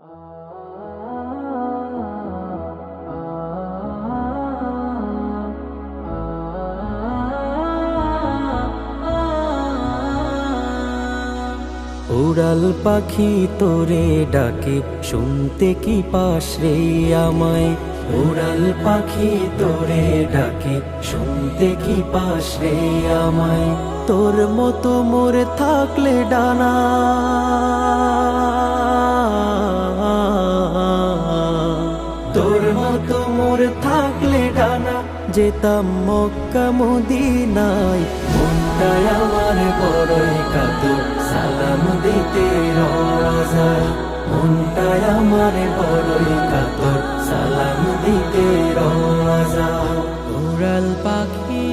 উড়াল পাখি তোরে ডাকে, শুনতে কি পাস রে আমায়? উড়াল পাখি তোরে ডাকে, শুনতে কি পাস রে আমায়? তোর মতো মোরে থাকলে ডানা মোর থাকলে ডানা, যেতাম মক্কা মদিনায়। মনটায় আমার বড়ই সালাম দিতে রওয়াজায় মনটায় আমার বড়ই সালাম দিতে রওয়াজায় উড়াল পাখি।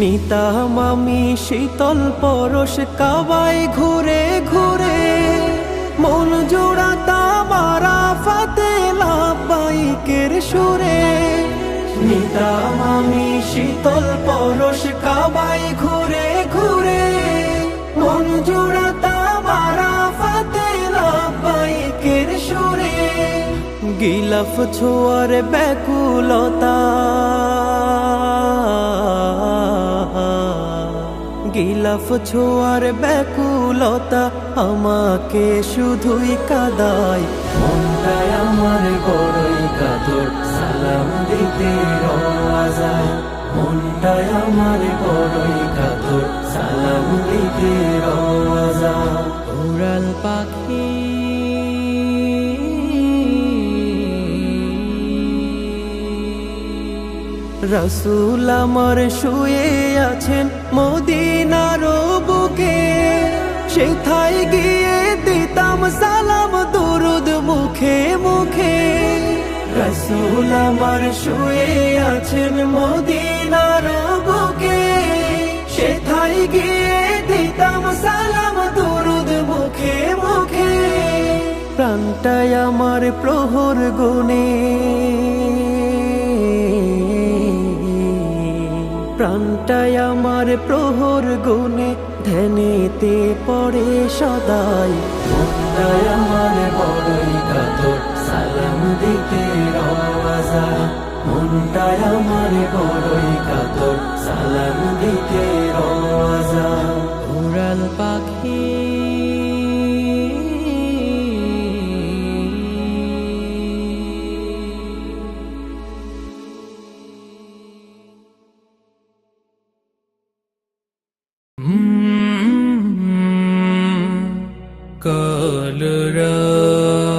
নিতাম আমি শীতল পরশ ঘুরে ঘুরে লাবাইকের সুরে নিতাম আমি শীতল পরশ কাবাই ঘুরে ঘুরে। মন জোড়াতাম আরাফাতে লাবাইকের সুরে, গিলাফ ছোয়ার ব্যাকুলতা। গিলাফ ছোয়ার ব্যাকুলতা আমাকে শুধুই কাদায়। মনটায় আমার বড়ই কাতর সালাম দিতে মনটায় আমার বড়ই কাতর সালাম দিতে রাজা উড়াল পাখি রসুল আমার শুয়ে আছেন মদিনার বুকে। সেথায় গিয়ে দিতাম সালাম দুরুদ মুখে মুখে। রসুল আমার শুয়ে আছেন মদিনার বুকে। সেথায় গিয়ে দিতাম সালাম দুরুদ মুখে মুখে। প্রাণটায় আমার প্রহর গুণে। প্রাণটায় আমার প্রহর গুণে, ধ্যানেতে পড়ে সদাই। মনটাই আমার বড়ই কাতর, সালাম দিতে রওয়াজা মনটাই আমার বড়ই কাতর, সালাম দিতে রওয়াজা উড়াল পাখি 了人。